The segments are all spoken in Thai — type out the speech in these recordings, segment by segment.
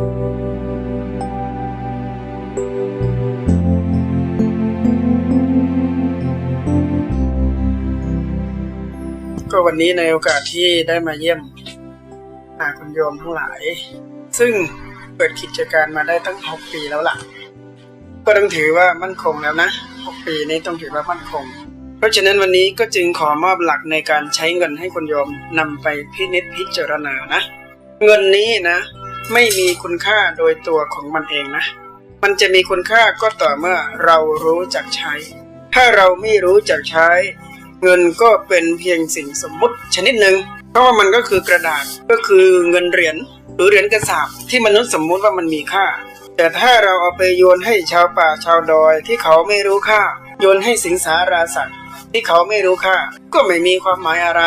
ก็วันนี้ในโอกาสที่ได้มาเยี่ยมหาคุณโยมทั้งหลาย ซึ่งเปิดกิจการมาได้ตั้งหกปีแล้วล่ะ ก็ต้องถือว่ามั่นคงแล้วนะหกปีนี้ต้องถือว่ามั่นคง เพราะฉะนั้นวันนี้ก็จึงขอมอบหลักในการใช้เงินให้คุณโยมนำไปพินิจพิจารณานะ เงินนี้นะ ไม่มีคุณค่าโดยตัวของมันเองนะ มันจะมีคุณค่าก็ต่อเมื่อเรารู้จักใช้ ถ้าเราไม่รู้จักใช้ เงินก็เป็นเพียงสิ่งสมมุติชนิดหนึ่งเพราะว่ามันก็คือกระดาษก็คือเงินเหรียญหรือเหรียญกระสาบที่มนุษย์สมมุติว่ามันมีค่า แต่ถ้าเราเอาไปโยนให้ชาวป่าชาวดอยที่เขาไม่รู้ค่า โยนให้สิงสาราสัตว์ที่เขาไม่รู้ค่า ก็ไม่มีความหมายอะไร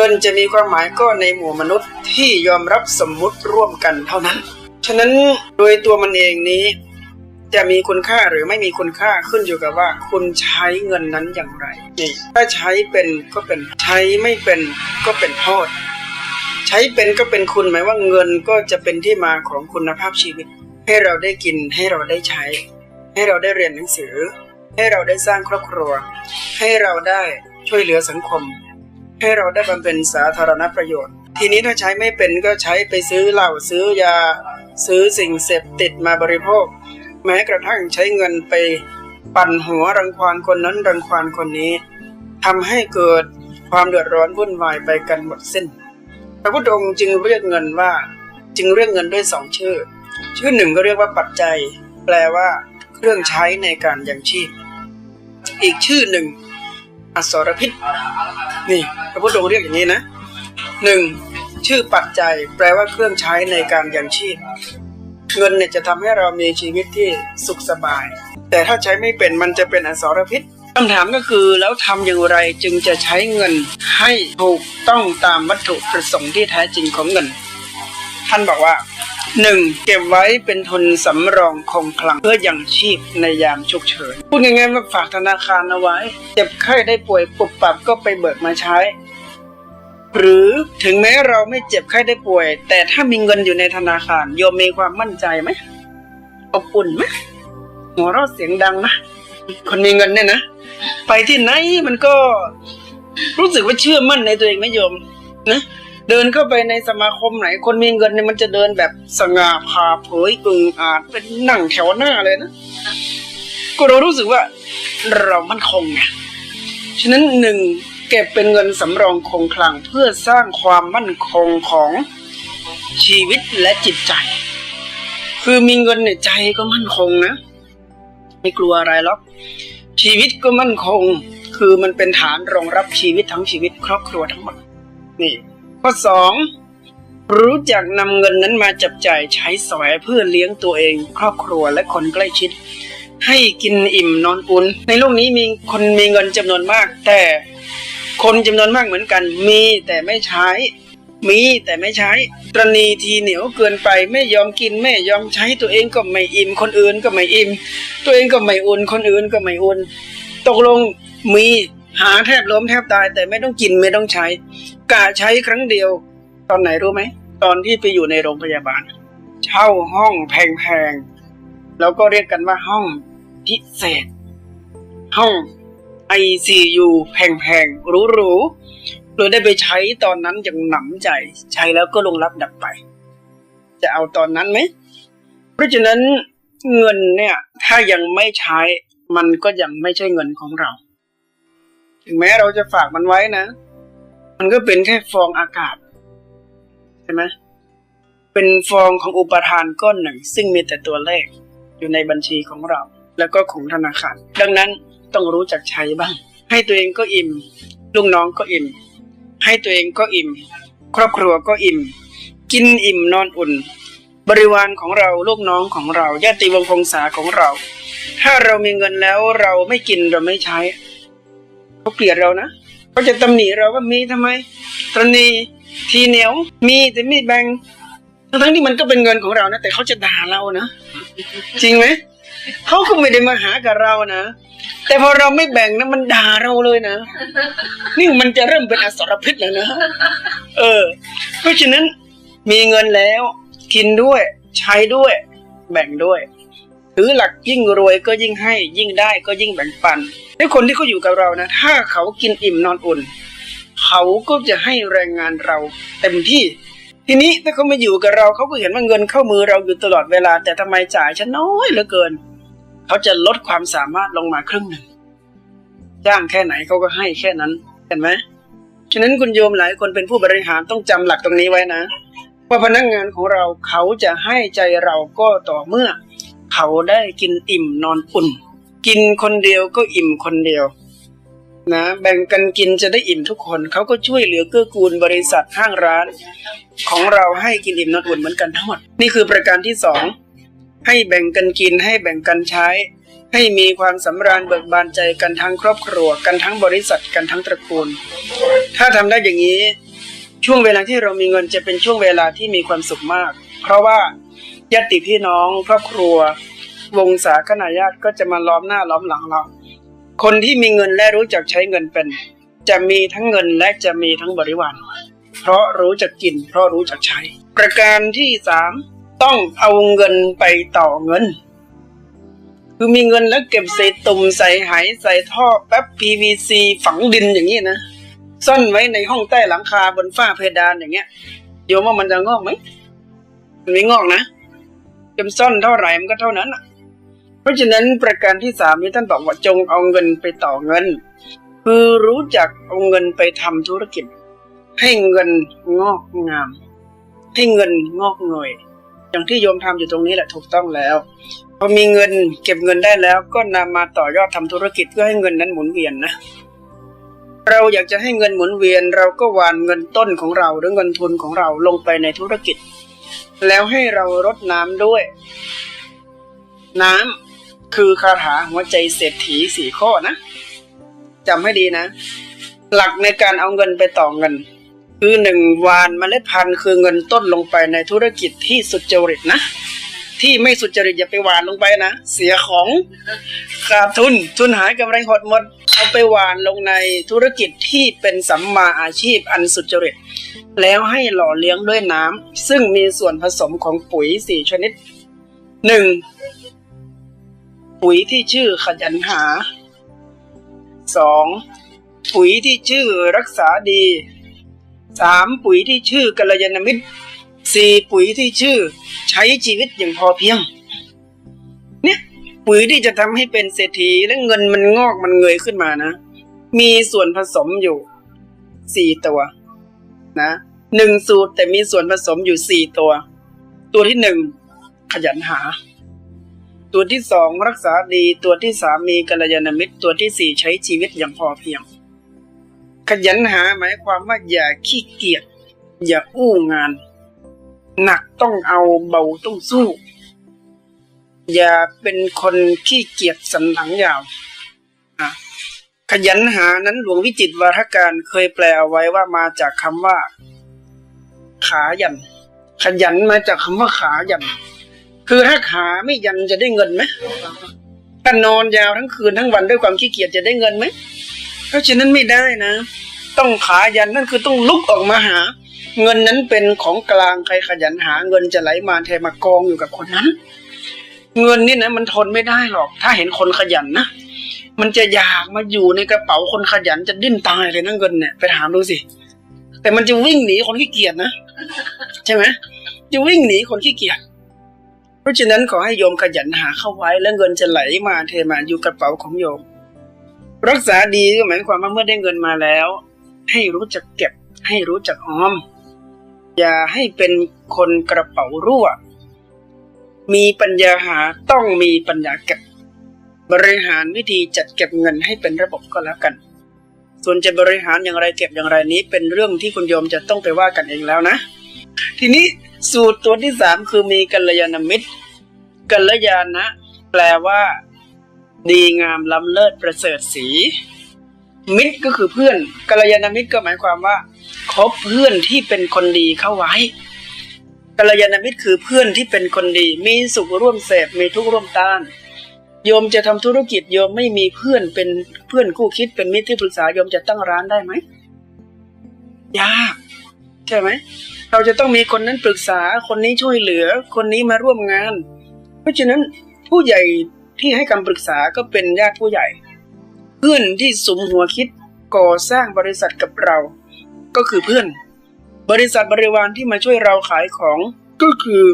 เงินจะมีความหมายก็ในหมู่มนุษย์ที่ยอมรับสมมุติร่วมกันเท่านั้น ฉะนั้นโดยตัวมันเองนี้ จะมีคุณค่าหรือไม่มีคุณค่าขึ้นอยู่กับว่าคุณใช้เงินนั้นอย่างไรนี่ถ้าใช้เป็นก็เป็นใช้ไม่เป็นก็เป็นโทษใช้เป็นก็เป็นคุณหมายว่าเงินก็จะเป็นที่มาของคุณภาพชีวิต ให้เราได้กินให้เราได้ใช้ ให้เราได้เรียนหนังสือ ให้เราได้สร้างครอบครัว ให้เราได้ช่วยเหลือสังคม ให้เราได้บำเพ็ญสาธารณประโยชน์ ทีนี้ถ้าใช้ไม่เป็นก็ใช้ไปซื้อเหล้าซื้อยา ซื้อสิ่งเสพติดมาบริโภค แม้กระทั่งใช้เงินไปปั่นหัวรังควานคนนั้นรังควานคนนี้ทำให้เกิดความเดือดร้อนวุ่นวายไปกันหมดสิ้น พระพุทธองค์จึงเรียกเงินว่าจึงเรียกเงินด้วยสองชื่อ ชื่อหนึ่งก็เรียกว่าปัจจัย แปลว่า เครื่องใช้ในการยังชีพ อีกชื่อหนึ่ง อสรพิษ นี่พระพุทธองค์เรียกอย่างนี้นะหนึ่งชื่อปัจจัยแปลว่าเครื่องใช้ในการยังชีพ เงินเนี่ยจะทำให้เรามีชีวิตที่สุขสบาย แต่ถ้าใช้ไม่เป็นมันจะเป็นอสรพิษคำถามก็คือแล้วทำอย่างไรจึงจะใช้เงินให้ถูกต้องตามวัตถุประสงค์ที่แท้จริงของเงิน ท่านบอกว่า หนึ่งเก็บไว้เป็นทุนสำรองคงคลังเพื่อยังชีพในยามฉุกเฉิน พูดง่ายๆว่าฝากธนาคารเอาไว้ เจ็บไข้ได้ป่วยปุบปับก็ไปเบิกมาใช้ หรือถึงแม้เราไม่เจ็บไข้ได้ป่วย แต่ถ้ามีเงินอยู่ในธนาคาร โยมมีความมั่นใจไหมอบอุ่นไหมหัวเราะเสียงดังนะคนมีเงินเนี่ยนะ ไปที่ไหนมันก็รู้สึกว่าเชื่อมั่นในตัวเองไหมโยมนะ เดินเข้าไปในสมาคมไหน คนมีเงินเนี่ยมันจะเดินแบบสง่าผ่าเผยอึงอาจเป็นหนังแถวหน้าเลยนะก็เรารู้สึกว่าเรามั่นคงไงฉะนั้นหนึ่งเก็บเป็นเงินสำรองคงคลังเพื่อสร้างความมั่นคงของชีวิตและจิตใจ คือมีเงินเนี่ยใจก็มั่นคงนะ ไม่กลัวอะไรหรอกชีวิตก็มั่นคง คือมันเป็นฐานรองรับชีวิตทั้งชีวิตครอบครัวทั้งหมดนี่ ข้อสองรู้จักนำเงินนั้นมาจับจ่ายใช้สอยเพื่อเลี้ยงตัวเอง ครอบครัวและคนใกล้ชิด ให้กินอิ่มนอนอุ่น ในโลกนี้มีคนมีเงินจำนวนมาก แต่คนจำนวนมากเหมือนกัน มีแต่ไม่ใช้ มีแต่ไม่ใช้ ตรณีทีเหนียวเกินไปไม่ยอมกินไม่ยอมใช้ตัวเองก็ไม่อิ่มคนอื่นก็ไม่อิ่ม ตัวเองก็ไม่อุ่นคนอื่นก็ไม่อุ่น ตกลงมี หาแทบล้มแทบตาย แต่ไม่ต้องกินไม่ต้องใช้กะใช้ครั้งเดียว ตอนไหนรู้ไหม ตอนที่ไปอยู่ในโรงพยาบาล เช่าห้องแพงๆ แล้วก็เรียกกันว่าห้องพิเศษ ห้อง ICU แพงๆหรูๆโดยได้ไปใช้ตอนนั้นอย่างหนำใจ ใช้แล้วก็ลงรับดับไป จะเอาตอนนั้นไหม เพราะฉะนั้นเงินเนี่ย ถ้ายังไม่ใช้มันก็ยังไม่ใช่เงินของเรา ถึงแม้เราจะฝากมันไว้นะ มันก็เป็นแค่ฟองอากาศใช่ไหมเป็นฟองของอุปทานก้อนหนึ่ง ซึ่งมีแต่ตัวเลขอยู่ในบัญชีของเรา แล้วก็ของธนาคาร ดังนั้นต้องรู้จักใช้บ้าง ให้ตัวเองก็อิ่ม ลูกน้องก็อิ่ม ให้ตัวเองก็อิ่ม ครอบครัวก็อิ่ม กินอิ่มนอนอุ่น บริวารของเราลูกน้องของเราญาติวงศ์พงษาของเรา ถ้าเรามีเงินแล้วเราไม่กินเราไม่ใช้ เขาเกลียดเรานะเขาจะตำหนิเราว่ามีทำไมตรณีทีเหนียว มีแต่ไม่แบ่งทั้งที่มันก็เป็นเงินของเรานะ แต่เขาจะด่าเรานะจริงไหมเขาก็ไม่ได้มาหากับเรานะแต่พอเราไม่แบ่งนะมันด่าเราเลยนะ นี่มันจะเริ่มเป็นอสรพิษแล้วนะเออ เพราะฉะนั้นมีเงินแล้ว กินด้วย ใช้ด้วย แบ่งด้วย ถือหลักยิ่งรวยก็ยิ่งให้ยิ่งได้ก็ยิ่งแบ่งปันให้คนที่เขาอยู่กับเรานะ ถ้าเขากินอิ่มนอนอุ่น เขาก็จะให้แรงงานเราเต็มที่ ทีนี้ถ้าเขามาอยู่กับเราเขาก็เห็นว่าเงินเข้ามือเราอยู่ตลอดเวลา แต่ทำไมจ่ายฉันน้อยเหลือเกิน เขาจะลดความสามารถลงมาครึ่งหนึ่งจ้างแค่ไหนเขาก็ให้แค่นั้นเห็นไหมฉะนั้นคุณโยมหลายคนเป็นผู้บริหารต้องจำหลักตรงนี้ไว้นะว่าพนักงานของเราเขาจะให้ใจเราก็ต่อเมื่อ เขาได้กินอิ่มนอนอุ่น กินคนเดียวก็อิ่มคนเดียว นะ แบ่งกันกินจะได้อิ่มทุกคน เขาก็ช่วยเหลือเกื้อกูลบริษัทห้างร้าน ของเราให้กินอิ่มนอนอุ่นเหมือนกันทั้งหมด นี่คือประการที่สองให้แบ่งกันกินให้แบ่งกันใช้ ให้มีความสำราญเบิกบานใจกันทั้งครอบครัวกันทั้งบริษัทกันทั้งตระกูล ถ้าทำได้อย่างนี้ ช่วงเวลาที่เรามีเงินจะเป็นช่วงเวลาที่มีความสุขมาก เพราะว่า ญาติพี่น้องครอบครัว วงศาคณาญาติก็จะมาล้อมหน้าล้อมหลังเรา คนที่มีเงินและรู้จักใช้เงินเป็น จะมีทั้งเงินและจะมีทั้งบริวารเพราะรู้จักกิน เพราะรู้จักใช้ ประการที่สามต้องเอาเงินไปต่อเงิน คือมีเงินแล้วเก็บใส่ตุ่มใส่หายใส่ท่อแป๊บ PVC ฝังดินอย่างนี้นะซ่อนไว้ในห้องใต้หลังคาบนฝ้าเพดานอย่างเงี้ยโยมว่ามันจะงอกไหมมันไม่งอกนะ จำซ่อนเท่าไหร่มันก็เท่านั้นอะเพราะฉะนั้นประการที่สามนี้ท่านบอกว่าจงเอาเงินไปต่อเงิน คือรู้จักเอาเงินไปทำธุรกิจ ให้เงินงอกงาม ให้เงินงอกเงยอย่างที่โยมทำอยู่ตรงนี้แหละถูกต้องแล้วพอมีเงินเก็บเงินได้แล้ว ก็นำมาต่อยอดทำธุรกิจเพื่อให้เงินนั้นหมุนเวียนนะเราอยากจะให้เงินหมุนเวียน เราก็วานเงินต้นของเราหรือเงินทุนของเราลงไปในธุรกิจ แล้วให้เรารดน้ำด้วย น้ำคือคาถาหัวใจเศรษฐีสี่ข้อนะจำให้ดีนะ หลักในการเอาเงินไปต่อเงิน คือหนึ่งวานเมล็ดพันธุ์คือเงินต้นลงไปในธุรกิจที่สุจริตนะ ที่ไม่สุจริตอย่าไปหวานลงไปนะ เสียของขาดทุนทุนหายกำไรหดหมด เอาไปหวานลงในธุรกิจที่เป็นสัมมาอาชีพอันสุจริต แล้วให้หล่อเลี้ยงด้วยน้ำซึ่งมีส่วนผสมของปุ๋ยสี่ชนิดหนึ่งปุ๋ยที่ชื่อขยันหาสองปุ๋ยที่ชื่อรักษาดีสามปุ๋ยที่ชื่อกัลยาณมิตรสี่ปุ๋ยที่ชื่อ ใช้ชีวิตอย่างพอเพียง เนี่ย ปุ๋ยที่จะทำให้เป็นเศรษฐีและเงินมันงอกมันเงยขึ้นมานะ มีส่วนผสมอยู่สี่ตัวนะหนึ่งสูตรแต่มีส่วนผสมอยู่สี่ตัว ตัวที่หนึ่งขยันหา ตัวที่สองรักษาดี ตัวที่สามมีกัลยาณมิตร ตัวที่สี่ใช้ชีวิตอย่างพอเพียง ขยันหาหมายความว่าอย่าขี้เกียจอย่าอู้งาน หนักต้องเอาเบาต้องสู้ อย่าเป็นคนขี้เกียจสันหลังยาว ขยันหานั้นหลวงวิจิตวาทการเคยแปลเอาไว้ว่ามาจากคำว่า ขายัน ขยันมาจากคำว่าขายัน คือถ้าขาไม่ยันจะได้เงินไหมถ้านอนยาวทั้งคืนทั้งวันด้วยความขี้เกียจจะได้เงินไหมเพราะฉะนั้นไม่ได้นะ ต้องขายันนั่นคือต้องลุกออกมาหา เงินนั้นเป็นของกลางใครขยันหา เงินจะไหลมาเทมากองอยู่กับคนนั้น เงินนี่นะมันทนไม่ได้หรอก ถ้าเห็นคนขยันนะมันจะอยากมาอยู่ในกระเป๋าคนขยันจะดิ้นตายเลยนะเงินเนี่ยไปถามดูสิแต่มันจะวิ่งหนีคนขี้เกียจนะใช่ไหมจะวิ่งหนีคนขี้เกียจเพราะฉะนั้นขอให้โยมขยันหาเข้าไว้ แล้วเงินจะไหลมาเทมาอยู่กระเป๋าของโยม รักษาดีก็หมายความว่าเมื่อได้เงินมาแล้ว ให้รู้จักเก็บ ให้รู้จักออม อย่าให้เป็นคนกระเป๋ารั่ว มีปัญญาหาต้องมีปัญญาเก็บบริหารวิธีจัดเก็บเงินให้เป็นระบบก็แล้วกัน ส่วนจะบริหารอย่างไรเก็บอย่างไรนี้ เป็นเรื่องที่คุณโยมจะต้องไปว่ากันเองแล้วนะ ทีนี้สูตรตัวที่สามคือมีกัลยาณมิตร กัลยาณะแปลว่า ดีงามล้ำเลิศประเสริฐสี มิตรก็คือเพื่อนกัลยาณมิตรก็หมายความว่าคบเพื่อนที่เป็นคนดีเข้าไว้ กัลยาณมิตรคือเพื่อนที่เป็นคนดี มีสุขร่วมเสพมีทุกข์ร่วมต้าน โยมจะทำธุรกิจโยมไม่มีเพื่อนเป็นเพื่อนคู่คิดเป็นมิตรที่ปรึกษาโยมจะตั้งร้านได้ไหมยากใช่ไหมเราจะต้องมีคนนั้นปรึกษาคนนี้ช่วยเหลือ คนนี้มาร่วมงาน เพราะฉะนั้นผู้ใหญ่ที่ให้คำปรึกษาก็เป็นญาติผู้ใหญ่ เพื่อนที่สมหัวคิดก่อสร้างบริษัทกับเรา ก็คือเพื่อน บริษัทบริวารที่มาช่วยเราขายของก็คือ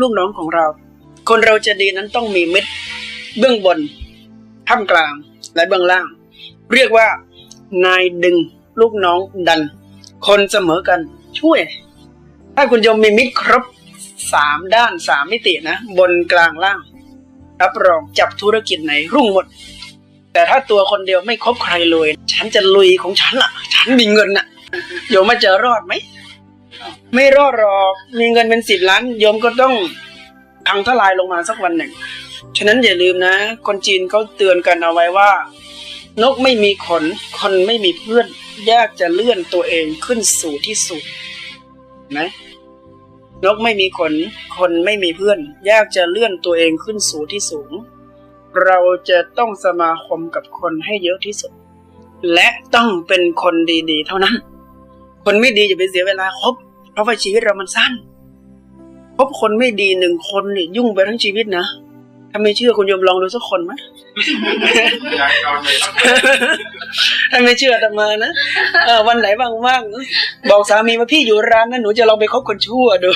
ลูกน้องของเรา คนเราจะดีนั้นต้องมีมิตร เบื้องบนท่ามกลาง และเบื้องล่าง เรียกว่านายดึงลูกน้องดัน คนเสมอกันช่วย ถ้าคุณยมมีมิตรครบสามด้านสามมิตินะ บนกลางล่าง รับรองจับธุรกิจไหนรุ่งหมด แต่ถ้าตัวคนเดียวไม่คบใครเลย ฉันจะลุยของฉันละฉันมีเงินน่ะ โยมมาจะรอดไหม ไม่รอดหรอก มีเงินเป็นสิบล้าน โยมก็ต้องพังทลายลงมาสักวันหนึ่ง ฉะนั้นอย่าลืมนะ คนจีนเขาเตือนกันเอาไว้ว่า นกไม่มีขน คนไม่มีเพื่อน ยากจะเลื่อนตัวเองขึ้นสู่ที่สุดนะนกไม่มีขน คนไม่มีเพื่อน ยากจะเลื่อนตัวเองขึ้นสู่ที่สูง เราจะต้องสมาคมกับคนให้เยอะที่สุด และต้องเป็นคนดีๆ เท่านั้น คนไม่ดีอย่าไปเสียเวลาคบเพราะว่าชีวิตเรามันสั้นคบคนไม่ดีหนึ่งคนนี่ยุ่งไปทั้งชีวิตนะถ้าไม่เชื่อคุณโยมลองดูสักคนไหมอยากเอาเลยครับถ้าไม่เชื่ออาตมานะเออวันไหนว่างๆบอกสามีว่าพี่อยู่ร้านนั้นหนูจะลองไปคบคนชั่วดู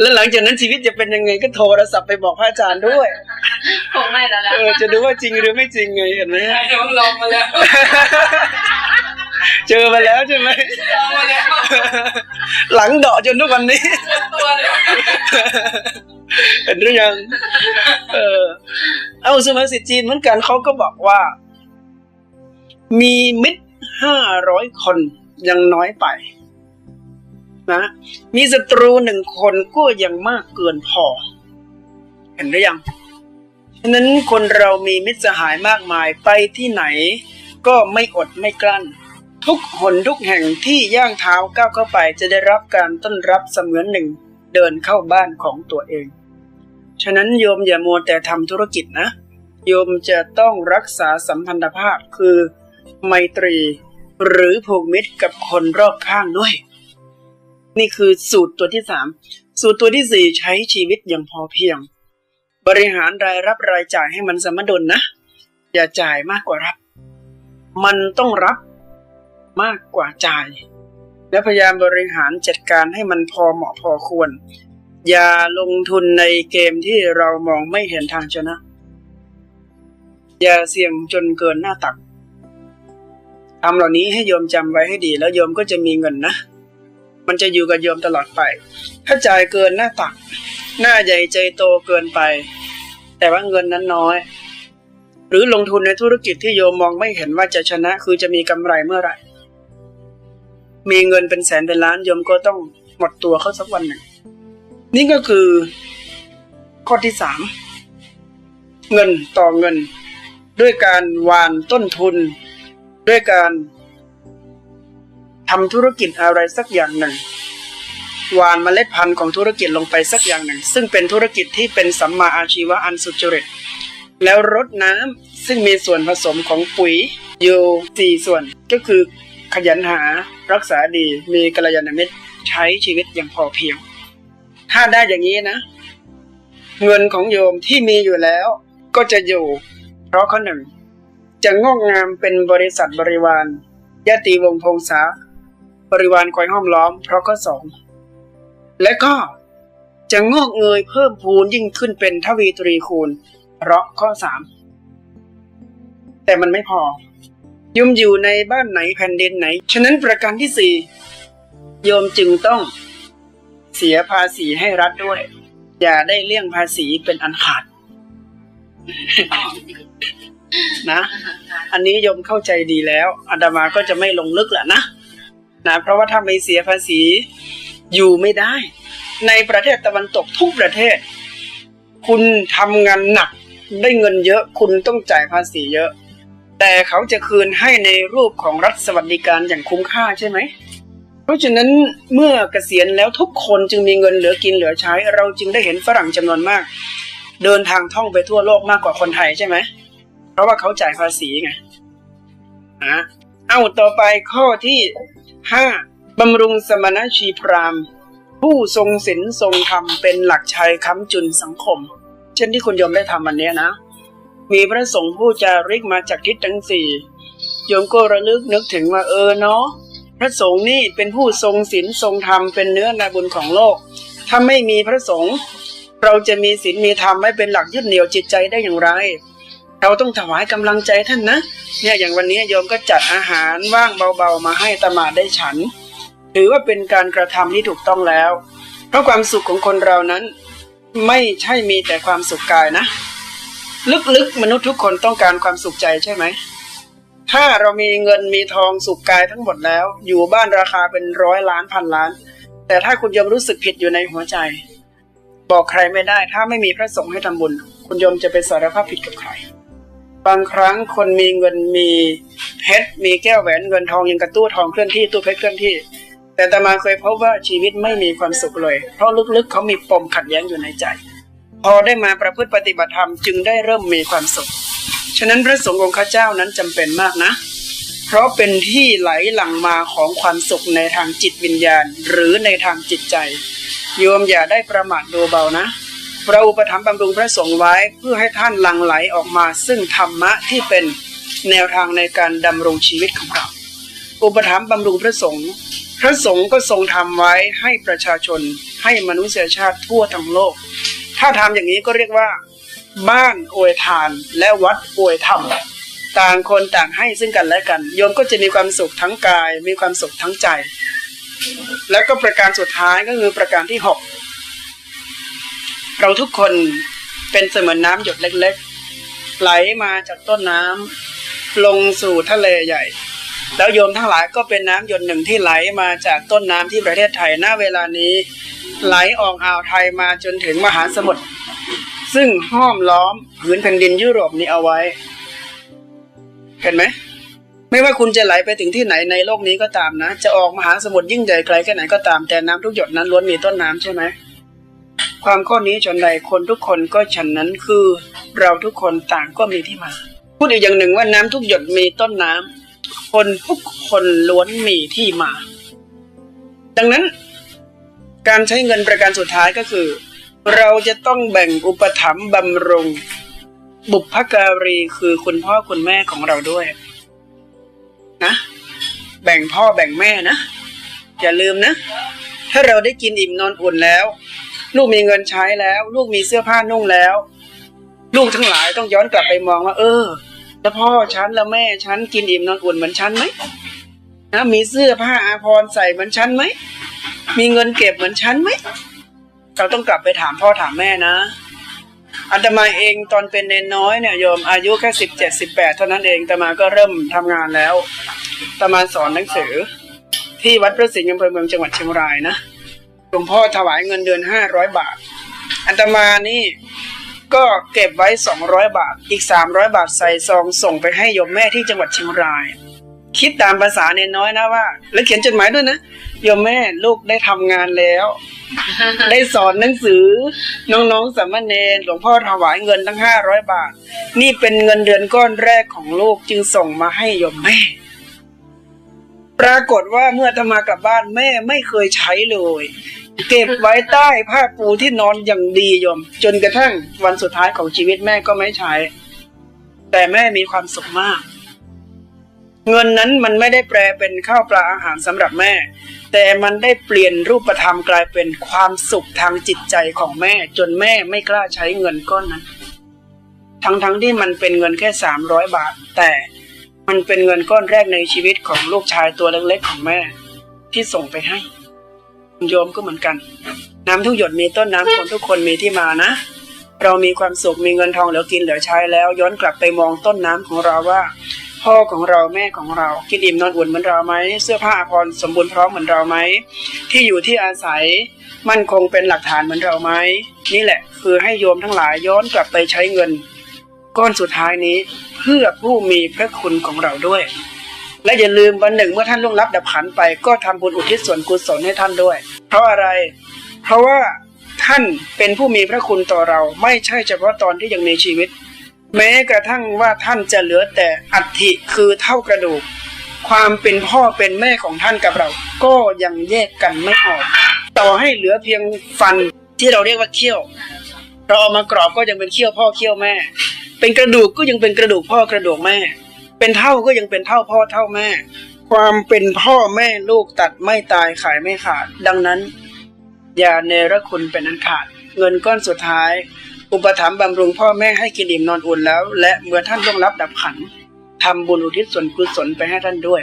แล้วหลังจากนั้นชีวิตจะเป็นยังไงก็โทรศัพท์ไปบอกพระอาจารย์ด้วยคงไม่แล้วนะเออจะดูว่าจริงหรือไม่จริงไงเห็นไหมเดี๋ยวลองมาแล้ว เจอมาแล้วใช่ไหมลองมาแล้วหลังเดาะจนทุกวันนี้ตัวเลยเห็นหรือยัง เออ เอาสมาสิทจีนเหมือนกันเขาก็บอกว่า มีมิตรห้าร้อยคนยังน้อยไป นะ มีศัตรูหนึ่งคนก็ยังมากเกินพอ เห็นหรือยังฉะนั้นคนเรามีมิตรสหายมากมายไปที่ไหน ก็ไม่อดไม่กลั้น ทุกหนทุกแห่งที่ย่างเท้าก้าวเข้าไปจะได้รับการต้อนรับเสมือนหนึ่งเดินเข้าบ้านของตัวเอง ฉะนั้นโยมอย่ามัวแต่ทำธุรกิจนะ โยมจะต้องรักษาสัมพันธภาพคือ ไมตรีหรือผูกมิตรกับคนรอบข้างด้วย นี่คือสูตรตัวที่สามสูตรตัวที่สี่ใช้ชีวิตอย่างพอเพียง บริหารรายรับรายจ่ายให้มันสมดุลนะ อย่าจ่ายมากกว่ารับ มันต้องรับ มากกว่าจ่าย และพยายามบริหารจัดการให้มันพอเหมาะพอควร อย่าลงทุนในเกมที่เรามองไม่เห็นทางชนะ อย่าเสี่ยงจนเกินหน้าตักทำเหล่านี้ให้โยมจำไว้ให้ดี แล้วโยมก็จะมีเงินนะ มันจะอยู่กับโยมตลอดไป ถ้าจ่ายเกินหน้าตัก หน้าใหญ่ใจโตเกินไป แต่ว่าเงินนั้นน้อยหรือลงทุนในธุรกิจที่โยมมองไม่เห็นว่าจะชนะ คือจะมีกำไรเมื่อไหร่ มีเงินเป็นแสนเป็นล้านโยมก็ต้องหมดตัวเขาสักวันหนึ่งนี่ก็คือ ข้อที่สามเงินต่อเงิน ด้วยการวานต้นทุน ด้วยการทำธุรกิจอะไรสักอย่างหนึ่งวานเมล็ดพันธุ์ของธุรกิจลงไปสักอย่างหนึ่ง ซึ่งเป็นธุรกิจที่เป็นสัมมาอาชีวะอันสุจริต แล้วรดน้ำซึ่งมีส่วนผสมของปุ๋ยอยู่สี่ส่วนก็คือ ขยันหารักษาดีมีกัลยาณมิตรใช้ชีวิตอย่างพอเพียง ถ้าได้อย่างนี้นะ เงินของโยมที่มีอยู่แล้ว ก็จะอยู่ เพราะข้อหนึ่ง จะงอกงามเป็นบริษัทบริวารญาติวงพงษาบริวารคอยห้อมล้อม เพราะข้อสองและก็จะงอกเงยเพิ่มพูนยิ่งขึ้นเป็นทวีตรีคูณ เพราะข้อสามแต่มันไม่พอ ยมอยู่ในบ้านไหนแผ่นดินไหน ฉะนั้นประการที่สี่โยมจึงต้องเสียภาษีให้รัฐด้วย อย่าได้เลี่ยงภาษีเป็นอันขาด นะ อันนี้โยมเข้าใจดีแล้วอาดามาก็จะไม่ลงลึกแหละนะนะเพราะว่าถ้าไม่เสียภาษีอยู่ไม่ได้ ในประเทศตะวันตกทุกประเทศ คุณทำงานหนักได้เงินเยอะ คุณต้องจ่ายภาษีเยอะ แต่เขาจะคืนให้ในรูปของรัฐสวัสดิการอย่างคุ้มค่าใช่ไหม เพราะฉะนั้นเมื่อเกษียณแล้วทุกคนจึงมีเงินเหลือกินเหลือใช้ เราจึงได้เห็นฝรั่งจำนวนมาก เดินทางท่องไปทั่วโลกมากกว่าคนไทยใช่ไหม เพราะว่าเขาจ่ายภาษีไงอะเอาต่อไปข้อที่ห้าบำรุงสมณชีพรามผู้ทรงศีลทรงธรรมเป็นหลักชัยค้ำจุนสังคม เช่นที่คุณยมได้ทำวันนี้นะ มีพระสงฆ์ผู้จาริกมาจากทิศทั้งสี่โยมก็ระลึกนึกถึงว่าเออเนาะพระสงฆ์นี่เป็นผู้ทรงศีลทรงธรรมเป็นเนื้อนาบุญของโลก ถ้าไม่มีพระสงฆ์เราจะมีศีลมีธรรมไม่เป็นหลักยึดเหนี่ยวจิตใจได้อย่างไร เราต้องถวายกำลังใจท่านนะ เนี่ยอย่างวันนี้โยมก็จัดอาหารว่างเบาๆมาให้ตามาได้ฉัน ถือว่าเป็นการกระทำที่ถูกต้องแล้ว เพราะความสุขของคนเรานั้น ไม่ใช่มีแต่ความสุขกายนะ ลึกๆ มนุษย์ทุกคนต้องการความสุขใจใช่ไหม ถ้าเรามีเงินมีทองสุขกายทั้งหมดแล้ว อยู่บ้านราคาเป็นร้อยล้านพันล้าน แต่ถ้าคุณยมรู้สึกผิดอยู่ในหัวใจ บอกใครไม่ได้ถ้าไม่มีพระสงฆ์ให้ทำบุญ คุณยมจะไปสารภาพผิดกับใคร บางครั้งคนมีเงินมีเพชรมีแก้วแหวนเงินทองยังกระตู้ทองเคลื่อนที่ตู้เพชรเคลื่อนที่ แต่ตามาเคยพบว่าชีวิตไม่มีความสุขเลย เพราะลึกๆเขามีปมขัดแย้งอยู่ในใจ พอได้มาประพฤติปฏิบัติธรรมจึงได้เริ่มมีความสุข ฉะนั้นพระสงฆ์องค์ข้าเจ้านั้นจำเป็นมากนะ เพราะเป็นที่ไหลหลั่งมาของความสุขในทางจิตวิญญาณ หรือในทางจิตใจ โยมอย่าได้ประมาทดูเบานะเราอุปถัมภ์บำรุงพระสงฆ์ไว้เพื่อให้ท่านหลั่งไหลออกมาซึ่งธรรมะที่เป็นแนวทางในการดำรงชีวิตของเรา อุปถัมภ์บำรุงพระสงฆ์ พระสงฆ์ก็ทรงทำไว้ให้ประชาชนให้มนุษยชาติทั่วทั้งโลก ถ้าทำอย่างนี้ก็เรียกว่า บ้านอวยทานและวัดอวยธรรม ต่างคนต่างให้ซึ่งกันและกัน โยมก็จะมีความสุขทั้งกาย มีความสุขทั้งใจ แล้วก็ประการสุดท้ายก็คือประการที่หกเราทุกคนเป็นเสมือนน้ำหยดเล็ก ๆ ไหลมาจากต้นน้ำลงสู่ทะเลใหญ่ แล้วโยมทั้งหลายก็เป็นน้ำหยดหนึ่งที่ไหลมาจากต้นน้ำที่ประเทศไทยณเวลานี้ ไหลออกอ่าวไทยมาจนถึงมหาสมุทรซึ่งห้อมล้อมผืนแผ่นดินยุโรปนี้เอาไว้ เห็นไหมไม่ว่าคุณจะไหลไปถึงที่ไหนในโลกนี้ก็ตามนะ จะออกมหาสมุทรยิ่งใหญ่ไกลแค่ไหนก็ตามแต่น้ำทุกหยดนั้นล้วนมีต้นน้ำใช่ไหมความข้อนี้ฉันใดคนทุกคนก็ฉันนั้นคือ เราทุกคนต่างก็มีที่มา พูดอีกอย่างหนึ่งว่าน้ำทุกหยดมีต้นน้ำ คนทุกคนล้วนมีที่มา ดังนั้น การใช้เงินประการสุดท้ายก็คือ เราจะต้องแบ่งอุปถัมภ์บำรุง บุพการีคือคุณพ่อคุณแม่ของเราด้วย นะ แบ่งพ่อแบ่งแม่นะ อย่าลืมนะ ถ้าเราได้กินอิ่มนอนอุ่นแล้ว ลูกมีเงินใช้แล้ว ลูกมีเสื้อผ้านุ่งแล้ว ลูกทั้งหลายต้องย้อนกลับไปมองว่า เออ แล้วพ่อฉันแล้วแม่ฉันกินอิ่มนอนอุ่นเหมือนฉันไหมนะมีเสื้อผ้าอาภรณ์ใส่เหมือนฉันไหมมีเงินเก็บเหมือนฉันไหมเราต้องกลับไปถามพ่อถามแม่นะอัตมาเองตอนเป็นเนนน้อยเนี่ยโยมอายุแค่สิบเจ็ดสิบแปดเท่านั้นเองอาตมาก็เริ่มทำงานแล้วอาตมาสอนหนังสือ ที่วัดพระสิงห์อำเภอเมืองจังหวัดเชียงรายนะหลวงพ่อถวายเงินเดือนห้าร้อยบาทอัตมานี่ ก็เก็บไว้สองร้อยบาท อีกสามร้อยบาทใส่ซองส่งไปให้โยมแม่ที่จังหวัดเชียงราย คิดตามภาษาเนนน้อยนะว่า แล้วเขียนจดหมายด้วยนะโยมแม่ลูกได้ทำงานแล้ว ได้สอนหนังสือ น้องๆสามเณรหลวงพ่อถวายเงินทั้งห้าร้อยบาท นี่เป็นเงินเดือนก้อนแรกของลูกจึงส่งมาให้โยมแม่ ปรากฏว่าเมื่ออาตมากลับบ้านแม่ไม่เคยใช้เลย เก็บไว้ใต้ผ้าปูที่นอนอย่างดีโยม จนกระทั่งวันสุดท้ายของชีวิตแม่ก็ไม่ใช้ แต่แม่มีความสุขมาก เงินนั้นมันไม่ได้แปลเป็นข้าวปลาอาหารสำหรับแม่ แต่มันได้เปลี่ยนรูปธรรมกลายเป็นความสุขทางจิตใจของแม่ จนแม่ไม่กล้าใช้เงินก้อนนั้น ทั้งๆที่มันเป็นเงินแค่สามร้อยบาท แต่ มันเป็นเงินก้อนแรกในชีวิตของลูกชายตัวเล็กๆของแม่ ที่ส่งไปให้ โยมก็เหมือนกัน น้ำทุกหยดมีต้นน้ำคนทุกคนมีที่มานะ เรามีความสุขมีเงินทองเหลือกินเหลือใช้แล้ว ย้อนกลับไปมองต้นน้ำของเราว่า พ่อของเราแม่ของเรากินอิ่มนอนอุ่นเหมือนเราไหมเสื้อผ้าอาภรณ์สมบูรณ์พร้อมเหมือนเราไหมที่อยู่ที่อาศัยมั่นคงเป็นหลักฐานเหมือนเราไหมนี่แหละ คือให้โยมทั้งหลายย้อนกลับไปใช้เงิน ก้อนสุดท้ายนี้เพื่อผู้มีพระคุณของเราด้วย และอย่าลืมวันหนึ่งเมื่อท่านล่วงลับดับขันไป ก็ทำบุญอุทิศส่วนกุศลให้ท่านด้วย เพราะอะไร เพราะว่าท่านเป็นผู้มีพระคุณต่อเราไม่ใช่เฉพาะตอนที่ยังมีชีวิต แม้กระทั่งว่าท่านจะเหลือแต่อัฐิคือเท่ากระดูก ความเป็นพ่อเป็นแม่ของท่านกับเรา ก็ยังแยกกันไม่ออก ต่อให้เหลือเพียงฟันที่เราเรียกว่าเขี้ยว เราเอามากรอบก็ยังเป็นเขี้ยวพ่อเขี้ยวแม่ เป็นกระดูกก็ยังเป็นกระดูกพ่อกระดูกแม่ เป็นเท่าก็ยังเป็นเท่าพ่อเท่าแม่ ความเป็นพ่อแม่ลูกตัดไม่ตายขายไม่ขาด ดังนั้น อย่าเนรคุณเป็นอันขาด เงินก้อนสุดท้าย อุปถัมภ์บำรุงพ่อแม่ให้กินอิ่มนอนอุ่นแล้ว และเมื่อท่านล่วงลับดับขันทำบุญอุทิศส่วนกุศลไปให้ท่านด้วย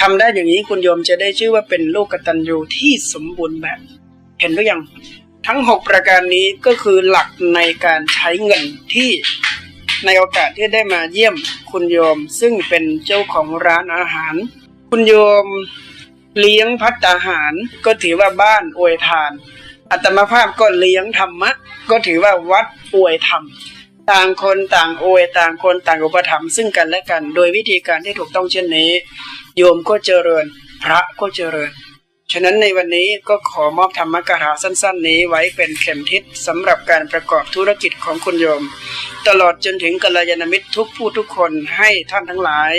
ทำได้อย่างนี้คุณโยมจะได้ชื่อว่าเป็นลูกกตัญญูที่สมบูรณ์แบบ เห็นหรือยัง ทั้งหกประการนี้ก็คือหลักในการใช้เงินที่ในโอกาสที่ได้มาเยี่ยมคุณโยมซึ่งเป็นเจ้าของร้านอาหาร คุณโยมเลี้ยงพัตตาหารก็ถือว่าบ้านอวยทาน อัตมาภาพก็เลี้ยงธรรมะ ก็ถือว่าวัดอวยธรรม ต่างคนต่างอวยต่างคนต่างอุปถัมภ์ซึ่งกันและกัน โดยวิธีการที่ถูกต้องเช่นนี้ โยมก็เจริญ พระก็เจริญ ฉะนั้นในวันนี้ก็ขอมอบธรรมกถาสั้น ๆ นี้ไว้เป็นเข็มทิศสำหรับการประกอบธุรกิจของคุณโยม ตลอดจนถึงกัลยาณมิตรทุกผู้ทุกคนให้ท่านทั้งหลาย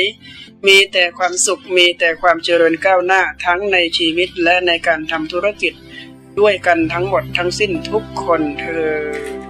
มีแต่ความสุขมีแต่ความเจริญก้าวหน้าทั้งในชีวิตและในการทำธุรกิจ ด้วยกันทั้งหมดทั้งสิ้นทุกคนเธอ